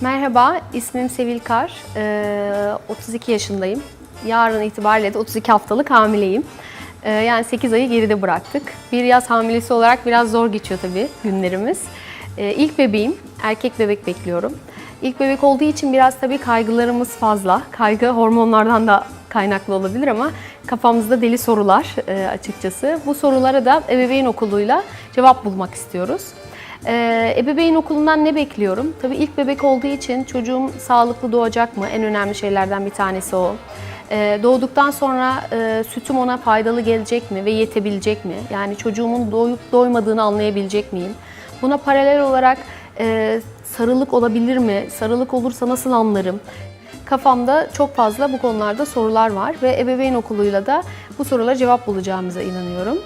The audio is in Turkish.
Merhaba, ismim Sevil Kar. Ee, 32 yaşındayım. Yarın itibariyle de 32 haftalık hamileyim. Ee, yani 8 ayı geride bıraktık. Bir yaz hamilesi olarak biraz zor geçiyor tabii günlerimiz. Ee, ilk bebeğim, erkek bebek bekliyorum. İlk bebek olduğu için biraz tabii kaygılarımız fazla. Kaygı hormonlardan da kaynaklı olabilir ama kafamızda deli sorular e, açıkçası. Bu sorulara da ebeveyn okuluyla cevap bulmak istiyoruz. Ee, ebeveyn okulundan ne bekliyorum? Tabii ilk bebek olduğu için çocuğum sağlıklı doğacak mı? En önemli şeylerden bir tanesi o. Ee, doğduktan sonra e, sütüm ona faydalı gelecek mi ve yetebilecek mi? Yani çocuğumun doyup doymadığını anlayabilecek miyim? Buna paralel olarak e, sarılık olabilir mi? Sarılık olursa nasıl anlarım? Kafamda çok fazla bu konularda sorular var ve ebeveyn okuluyla da bu sorulara cevap bulacağımıza inanıyorum.